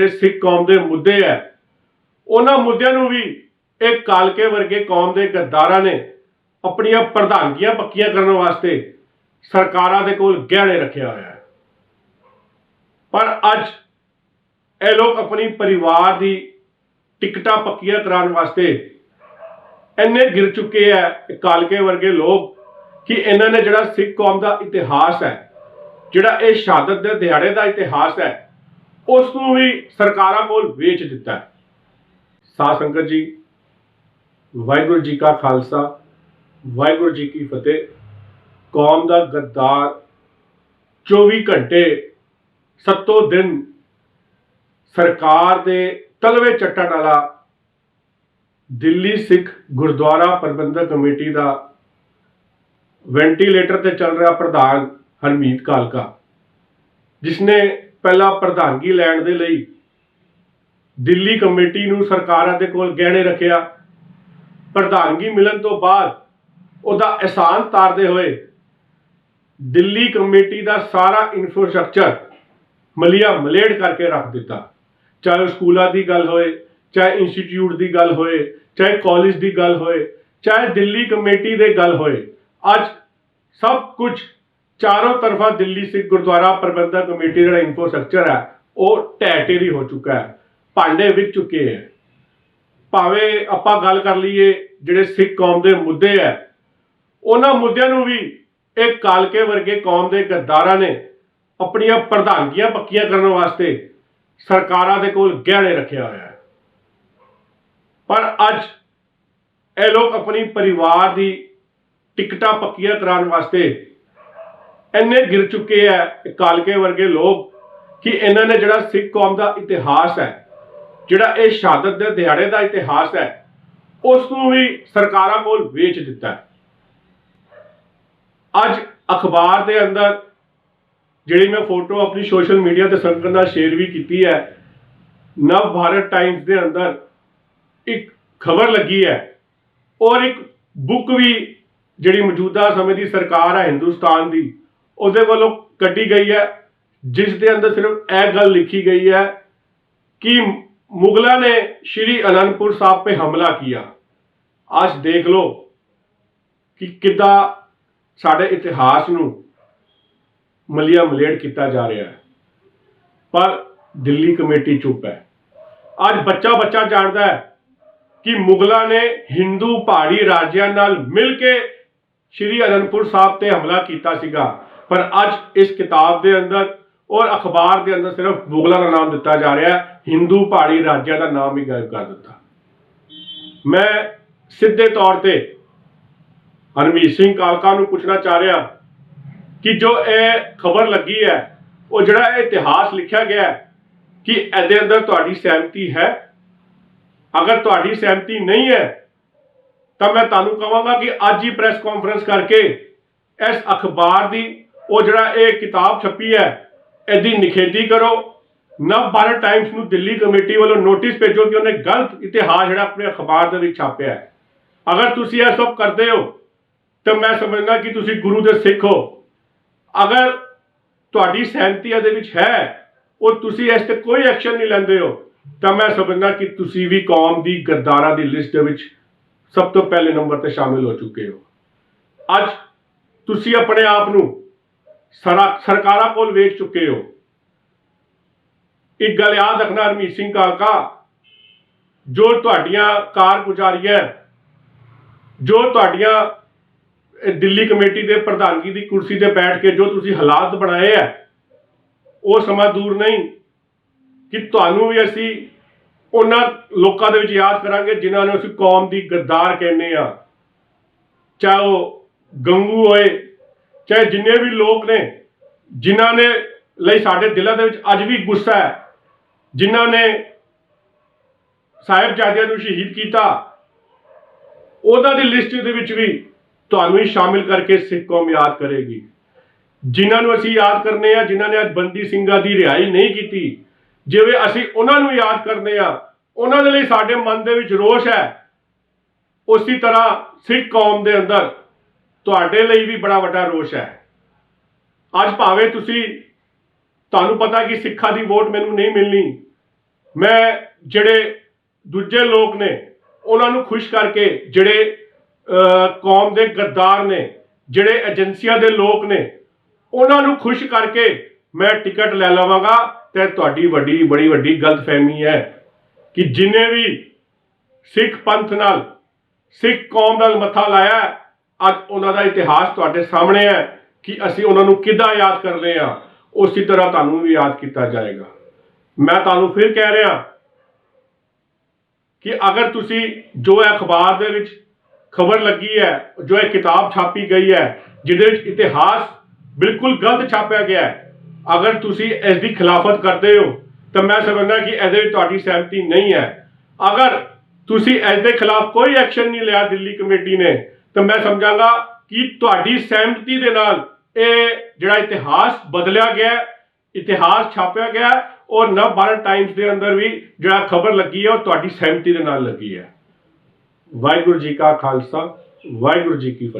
ਜਿਹੜੇ ਸਿੱਖ ਕੌਮ ਦੇ ਮੁੱਦੇ ਹੈ ਉਹਨਾਂ ਮੁੱਦਿਆਂ ਨੂੰ ਵੀ ਇਹ ਕਾਲਕੇ ਵਰਗੇ ਕੌਮ ਦੇ ਗੱਦਾਰਾਂ ਨੇ ਆਪਣੀਆਂ ਪ੍ਰਧਾਨਗੀਆਂ ਪੱਕੀਆਂ ਕਰਨ ਵਾਸਤੇ ਸਰਕਾਰਾਂ ਦੇ ਕੋਲ ਗਹਿਣੇ ਰੱਖਿਆ ਹੋਇਆ ਹੈ। ਪਰ ਅੱਜ ਇਹ ਲੋਕ ਆਪਣੀ ਪਰਿਵਾਰ ਦੀ ਟਿਕਟਾਂ ਪੱਕੀਆਂ ਕਰਾਉਣ ਵਾਸਤੇ ਇੰਨੇ ਗਿਰ ਚੁੱਕੇ ਹੈ ਕਾਲਕੇ ਵਰਗੇ ਲੋਕ, ਕਿ ਇਹਨਾਂ ਨੇ ਜਿਹੜਾ ਸਿੱਖ ਕੌਮ ਦਾ ਇਤਿਹਾਸ ਹੈ, ਜਿਹੜਾ ਇਹ ਸ਼ਹਾਦਤ ਦੇ ਦਿਹਾੜੇ ਦਾ ਇਤਿਹਾਸ ਹੈ ਉਸ ਨੂੰ ਵੀ ਸਰਕਾਰਾਂ ਕੋਲ ਵੇਚ ਦਿੱਤਾ ਹੈ। ਸਾਧ ਸੰਗਤ ਜੀ, ਵਾਹਿਗੁਰੂ ਜੀ ਕਾ ਖਾਲਸਾ, ਵਾਹਿਗੁਰੂ ਜੀ ਕੀ ਫਤਿਹ। ਕੌਮ ਦਾ ਗੱਦਾਰ 24 ਘੰਟੇ ਸੱਤੋ ਦਿਨ ਸਰਕਾਰ ਦੇ ਤਲਵੇ ਚੱਟਣ ਵਾਲਾ ਦਿੱਲੀ ਸਿੱਖ ਗੁਰਦੁਆਰਾ ਪ੍ਰਬੰਧਕ ਕਮੇਟੀ ਦਾ ਵੈਂਟੀਲੇਟਰ ਤੇ ਚੱਲ ਰਿਹਾ ਪ੍ਰਧਾਨ ਹਰਮੀਤ ਕਾਲਕਾ ਜਿਸਨੇ ਪਹਿਲਾਂ ਪ੍ਰਧਾਨਗੀ ਲੈਣ ਦੇ ਲਈ ਦਿੱਲੀ ਕਮੇਟੀ ਨੂੰ ਸਰਕਾਰਾਂ ਦੇ ਕੋਲ ਗਹਿਣੇ ਰੱਖਿਆ। ਪ੍ਰਧਾਨਗੀ ਮਿਲਣ ਤੋਂ ਬਾਅਦ ਉਹਦਾ ਅਹਿਸਾਨ ਤਾਰਦੇ ਹੋਏ ਦਿੱਲੀ ਕਮੇਟੀ ਦਾ ਸਾਰਾ ਇਨਫਰਾਸਟ੍ਰਕਚਰ ਮਲੀਆ ਮਲੇੜ ਕਰਕੇ ਰੱਖ ਦਿੱਤਾ। ਚਾਹੇ ਉਹ ਸਕੂਲਾਂ ਦੀ ਗੱਲ ਹੋਏ, ਚਾਹੇ ਇੰਸਟੀਚਿਊਟ ਦੀ ਗੱਲ ਹੋਏ, ਚਾਹੇ ਕਾਲਜ ਦੀ ਗੱਲ ਹੋਏ, ਚਾਹੇ ਦਿੱਲੀ ਕਮੇਟੀ ਦੇ ਗੱਲ ਹੋਏ, ਅੱਜ ਸਭ ਕੁਝ ਚਾਰੋਂ ਤਰਫਾ ਦਿੱਲੀ ਸਿੱਖ ਗੁਰਦੁਆਰਾ ਪ੍ਰਬੰਧਕ ਕਮੇਟੀ ਜਿਹੜਾ ਇਨਫਰਾਸਟ੍ਰਕਚਰ ਹੈ, ਉਹ ਢਹਿ ਢੇਰੀ ਹੋ ਚੁੱਕਾ ਹੈ, ਭਾਂਡੇ ਵਿਕ ਚੁੱਕੇ ਹੈ। ਭਾਵੇਂ ਆਪਾਂ ਗੱਲ ਕਰ ਲਈਏ ਜਿਹੜੇ ਸਿੱਖ ਕੌਮ ਦੇ ਮੁੱਦੇ ਹੈ, ਉਹਨਾਂ ਮੁੱਦਿਆਂ ਨੂੰ ਵੀ ਇਹ ਕਾਲਕੇ ਵਰਗੇ ਕੌਮ ਦੇ ਗੱਦਾਰਾਂ ਨੇ ਆਪਣੀਆਂ ਪ੍ਰਧਾਨਗੀਆਂ ਪੱਕੀਆਂ ਕਰਨ ਵਾਸਤੇ ਸਰਕਾਰਾਂ ਦੇ ਕੋਲ ਗਹਿਣੇ ਰੱਖਿਆ ਹੋਇਆ ਹੈ। ਪਰ ਅੱਜ ਇਹ ਲੋਕ ਆਪਣੀ ਪਰਿਵਾਰ ਦੀ ਟਿਕਟਾਂ ਪੱਕੀਆਂ ਕਰਾਉਣ ਵਾਸਤੇ ਇੰਨੇ ਗਿਰ ਚੁੱਕੇ ਹੈ ਇਹ ਕਾਲਕੇ ਵਰਗੇ ਲੋਕ ਕਿ ਇਹਨਾਂ ਨੇ ਜਿਹੜਾ ਸਿੱਖ ਕੌਮ ਦਾ ਇਤਿਹਾਸ ਹੈ, ਜਿਹੜਾ ਇਹ ਸ਼ਹਾਦਤ ਦੇ ਦਿਹਾੜੇ ਦਾ ਇਤਿਹਾਸ ਹੈ, ਉਸ ਨੂੰ ਵੀ ਸਰਕਾਰਾਂ ਕੋਲ ਵੇਚ ਦਿੱਤਾ ਅੱਜ ਅਖਬਾਰ ਦੇ ਅੰਦਰ ਜਿਹੜੀ ਮੈਂ ਫੋਟੋ ਆਪਣੀ ਸੋਸ਼ਲ ਮੀਡੀਆ ਤੇ ਸੰਗਤ ਨਾਲ ਸ਼ੇਅਰ ਵੀ ਕੀਤੀ ਹੈ, ਨਵ ਭਾਰਤ ਟਾਈਮਸ ਦੇ ਅੰਦਰ ਇੱਕ ਖਬਰ ਲੱਗੀ ਹੈ ਔਰ ਇੱਕ ਬੁੱਕ ਵੀ ਜਿਹੜੀ ਮੌਜੂਦਾ ਸਮੇਂ ਦੀ ਸਰਕਾਰ ਹੈ ਹਿੰਦੁਸਤਾਨ ਦੀ ਉਹਦੇ ਵੱਲੋਂ ਕੱਢੀ ਗਈ ਹੈ, ਜਿਸ ਦੇ ਅੰਦਰ ਸਿਰਫ ਇਹ ਗੱਲ ਲਿਖੀ ਗਈ ਹੈ ਕਿ ਮੁਗਲਾਂ ਨੇ ਸ਼੍ਰੀ ਅਨੰਦਪੁਰ ਸਾਹਿਬ 'ਤੇ ਹਮਲਾ ਕੀਤਾ। ਅੱਜ ਦੇਖ ਲਓ ਕਿ ਕਿੱਦਾਂ ਸਾਡੇ ਇਤਿਹਾਸ ਨੂੰ ਮਲੀਆ ਮਲੇਟ ਕੀਤਾ ਜਾ ਰਿਹਾ ਹੈ। ਪਰ ਦਿੱਲੀ ਕਮੇਟੀ ਚੁੱਪ ਹੈ। ਅੱਜ ਬੱਚਾ ਬੱਚਾ ਜਾਣਦਾ ਹੈ ਕਿ ਮੁਗਲਾਂ ਨੇ ਹਿੰਦੂ ਪਹਾੜੀ ਰਾਜਿਆਂ ਨਾਲ ਮਿਲ ਕੇ ਸ਼੍ਰੀ ਅਨੰਦਪੁਰ ਸਾਹਿਬ ਤੇ ਹਮਲਾ ਕੀਤਾ ਸੀਗਾ। ਪਰ ਅੱਜ ਇਸ ਕਿਤਾਬ ਦੇ ਅੰਦਰ ਔਰ ਅਖਬਾਰ ਦੇ ਅੰਦਰ ਸਿਰਫ ਮੁਗਲਾਂ ਦਾ ਨਾਮ ਦਿੱਤਾ ਜਾ ਰਿਹਾ ਹੈ, ਹਿੰਦੂ ਪਹਾੜੀ ਰਾਜਿਆਂ ਦਾ ਨਾਮ ਹੀ ਗਾਇਬ ਕਰ ਦਿੱਤਾ। ਮੈਂ ਸਿੱਧੇ ਤੌਰ ਤੇ ਹਰਮੀਤ ਸਿੰਘ ਕਾਲਕਾ ਨੂੰ ਪੁੱਛਣਾ ਚਾਹ ਰਿਹਾ ਕਿ ਜੋ ਇਹ ਖਬਰ ਲੱਗੀ ਹੈ, ਉਹ ਜਿਹੜਾ ਇਹ ਇਤਿਹਾਸ ਲਿਖਿਆ ਗਿਆ ਹੈ ਕਿ ਇਹਦੇ ਅੰਦਰ ਤੁਹਾਡੀ ਸਹਿਮਤੀ ਹੈ? ਅਗਰ ਤੁਹਾਡੀ ਸਹਿਮਤੀ ਨਹੀਂ ਹੈ, ਤਾਂ ਮੈਂ ਤੁਹਾਨੂੰ ਕਹਾਂਗਾ ਕਿ ਅੱਜ ਹੀ ਪ੍ਰੈਸ ਕਾਨਫਰੰਸ ਕਰਕੇ ਇਸ ਅਖਬਾਰ ਦੀ ਉਹ ਜਿਹੜਾ ਇਹ ਕਿਤਾਬ ਛਪੀ ਹੈ, ਇਹਦੀ ਨਿਖੇਧੀ ਕਰੋ। ਨਵ ਭਾਰਤ ਟਾਈਮਸ ਨੂੰ ਦਿੱਲੀ ਕਮੇਟੀ ਵੱਲੋਂ ਨੋਟਿਸ ਭੇਜੋ ਕਿ ਉਹਨੇ ਗਲਤ ਇਤਿਹਾਸ ਜਿਹੜਾ ਆਪਣੇ ਅਖਬਾਰ ਦੇ ਵਿੱਚ ਛਾਪਿਆ ਹੈ। ਅਗਰ ਤੁਸੀਂ ਇਹ ਸਭ ਕਰਦੇ ਹੋ, ਤਾਂ ਮੈਂ ਸਮਝਦਾ ਕਿ ਤੁਸੀਂ ਗੁਰੂ ਦੇ ਸਿੱਖ ਹੋ। ਅਗਰ ਤੁਹਾਡੀ ਸਹਿਮਤੀ ਇਹਦੇ ਵਿੱਚ ਹੈ, ਉਹ ਤੁਸੀਂ ਇਸ ਤੇ ਕੋਈ ਐਕਸ਼ਨ ਨਹੀਂ ਲੈਂਦੇ ਹੋ, ਤਾਂ ਮੈਂ ਸਮਝਦਾ ਕਿ ਤੁਸੀਂ ਵੀ ਕੌਮ ਦੀ ਗੱਦਾਰਾਂ ਦੀ ਲਿਸਟ ਦੇ ਵਿੱਚ ਸਭ ਤੋਂ ਪਹਿਲੇ ਨੰਬਰ ਤੇ ਸ਼ਾਮਿਲ ਹੋ ਚੁੱਕੇ ਹੋ। ਅੱਜ ਤੁਸੀਂ ਆਪਣੇ ਆਪ ਨੂੰ ਸਰਕਾਰਾਂ ਕੋਲ ਵੇਚ ਚੁੱਕੇ ਹੋ। ਇੱਕ ਗੱਲ ਯਾਦ ਰੱਖਣਾ ਹਰਮੀਤ ਸਿੰਘ ਕਾਲਕਾ ਜੋ ਤੁਹਾਡੀਆਂ ਕਾਰਗੁਜ਼ਾਰੀਆਂ, ਜੋ ਤੁਹਾਡੀਆਂ ਦਿੱਲੀ ਕਮੇਟੀ ਦੇ ਪ੍ਰਧਾਨਗੀ ਦੀ ਕੁਰਸੀ ਤੇ ਬੈਠ ਕੇ ਜੋ ਤੁਸੀਂ ਹਾਲਾਤ ਬਣਾਏ ਆ, ਉਹ ਸਮਾਂ ਦੂਰ ਨਹੀਂ। ਕਿ ਤੁਹਾਨੂੰ ਵੀ ਅਸੀਂ ਉਹਨਾਂ ਲੋਕਾਂ ਦੇ ਵਿੱਚ ਯਾਦ ਕਰਾਂਗੇ ਜਿਨ੍ਹਾਂ ਨੂੰ ਅਸੀਂ ਕੌਮ ਦੀ ਗੱਦਾਰ ਕਹਿੰਦੇ ਆ। ਚਾਹੇ ਉਹ ਗੰਗੂ ਹੋਏ ਚਾਹੇ ਜਿੰਨੇ ਵੀ ਲੋਕ ਨੇ, ਜਿਨ੍ਹਾਂ ਨੇ ਲਈ ਸਾਡੇ ਦਿਲਾਂ ਦੇ ਵਿੱਚ ਅੱਜ ਵੀ ਗੁੱਸਾ ਹੈ, ਜਿਨ੍ਹਾਂ ਨੇ ਸਾਹਿਬਜ਼ਾਦਿਆਂ ਨੂੰ ਸ਼ਹੀਦ ਕੀਤਾ ਉਹਨਾਂ ਦੀ ਲਿਸਟ ਦੇ ਵਿੱਚ ਵੀ ਤੁਹਾਨੂੰ ਹੀ ਸ਼ਾਮਿਲ ਕਰਕੇ ਸਿੱਖ ਕੌਮ ਯਾਦ ਕਰੇਗੀ। ਜਿਨ੍ਹਾਂ ਨੂੰ ਅਸੀਂ ਯਾਦ ਕਰਨੇ ਆ, ਜਿਨ੍ਹਾਂ ਨੇ ਅੱਜ ਬੰਦੀ ਸਿੰਘਾਂ ਦੀ ਰਿਹਾਈ ਨਹੀਂ ਕੀਤੀ, ਜਿਵੇਂ ਅਸੀਂ ਉਹਨਾਂ ਨੂੰ ਯਾਦ ਕਰਨੇ ਆ, ਉਹਨਾਂ ਦੇ ਲਈ ਸਾਡੇ ਮਨ ਦੇ ਵਿੱਚ ਰੋਸ਼ ਹੈ। ਉਸੇ ਤਰ੍ਹਾਂ ਸਿੱਖ ਕੌਮ ਦੇ ਅੰਦਰ ਤੁਹਾਡੇ ਲਈ ਵੀ ਬੜਾ ਵੱਡਾ ਰੋਸ਼ ਹੈ। ਅੱਜ ਭਾਵੇਂ ਤੁਸੀਂ ਤੁਹਾਨੂੰ ਪਤਾ ਕਿ ਸਿੱਖਾਂ ਦੀ ਵੋਟ ਮੈਨੂੰ ਨਹੀਂ ਮਿਲਣੀ, ਮੈਂ ਜਿਹੜੇ ਦੂਜੇ ਲੋਕ ਨੇ, ਉਹਨਾਂ ਨੂੰ ਖੁਸ਼ ਕਰਕੇ ਜਿਹੜੇ ਕੌਮ ਦੇ ਗੱਦਾਰ ਨੇ, ਜਿਹੜੇ ਏਜੰਸੀਆਂ ਦੇ ਲੋਕ ਨੇ, ਉਹਨਾਂ ਨੂੰ ਖੁਸ਼ ਕਰਕੇ ਮੈਂ ਟਿਕਟ ਲੈ ਲਵਾਂਗਾ ਤੇ ਤੁਹਾਡੀ ਵੱਡੀ, ਬੜੀ ਵੱਡੀ ਗਲਤਫਹਿਮੀ ਹੈ ਕਿ ਜਿਨੇ ਵੀ ਸਿੱਖ ਪੰਥ ਨਾਲ, ਸਿੱਖ ਕੌਮ ਨਾਲ ਮੱਥਾ ਲਾਇਆ ਅੱਜ ਉਹਨਾਂ ਦਾ ਇਤਿਹਾਸ ਤੁਹਾਡੇ ਸਾਹਮਣੇ ਹੈ ਕਿ ਅਸੀਂ ਉਹਨਾਂ ਨੂੰ ਕਿੱਦਾਂ ਯਾਦ ਕਰਦੇ ਹਾਂ। ਉਸੇ ਤਰ੍ਹਾਂ ਤੁਹਾਨੂੰ ਵੀ ਯਾਦ ਕੀਤਾ ਜਾਏਗਾ। ਮੈਂ ਤੁਹਾਨੂੰ ਫਿਰ ਕਹਿ ਰਿਹਾ ਕਿ ਅਗਰ ਤੁਸੀਂ ਜੋ ਇਹ ਅਖਬਾਰ ਦੇ ਵਿੱਚ ਖਬਰ ਲੱਗੀ ਹੈ, ਜੋ ਇਹ ਕਿਤਾਬ ਛਾਪੀ ਗਈ ਹੈ, ਜਿਹਦੇ ਵਿੱਚ ਇਤਿਹਾਸ ਬਿਲਕੁਲ ਗਲਤ ਛਾਪਿਆ ਗਿਆ ਹੈ, ਅਗਰ ਤੁਸੀਂ ਇਸ ਦੀ ਖਿਲਾਫਤ ਕਰਦੇ ਹੋ, ਤਾਂ ਮੈਂ ਸਮਝਦਾ ਕਿ ਇਹਦੇ ਵਿੱਚ ਤੁਹਾਡੀ ਸਹਿਮਤੀ ਨਹੀਂ ਹੈ। ਅਗਰ ਤੁਸੀਂ ਇਸ ਦੇ ਖਿਲਾਫ ਕੋਈ ਐਕਸ਼ਨ ਨਹੀਂ ਲਿਆ ਦਿੱਲੀ ਕਮੇਟੀ ਨੇ ਤਾਂ ਮੈਂ ਸਮਝਾਂਗਾ ਕਿ ਤੁਹਾਡੀ ਸਹਿਮਤੀ ਦੇ ਨਾਲ ਇਹ ਜਿਹੜਾ ਇਤਿਹਾਸ ਬਦਲਿਆ ਗਿਆ ਇਤਿਹਾਸ ਛਾਪਿਆ ਗਿਆ ਔਰ ਨਵ ਭਾਰਤ ਟਾਈਮਸ ਦੇ ਅੰਦਰ ਵੀ ਜਿਹੜਾ ਖਬਰ ਲੱਗੀ ਹੈ ਉਹ ਤੁਹਾਡੀ ਸਹਿਮਤੀ ਦੇ ਨਾਲ ਲੱਗੀ ਹੈ। ਵਾਹਿਗੁਰੂ ਜੀ ਕਾ ਖਾਲਸਾ, ਵਾਹਿਗੁਰੂ ਜੀ ਕੀ ਫਤਿਹ।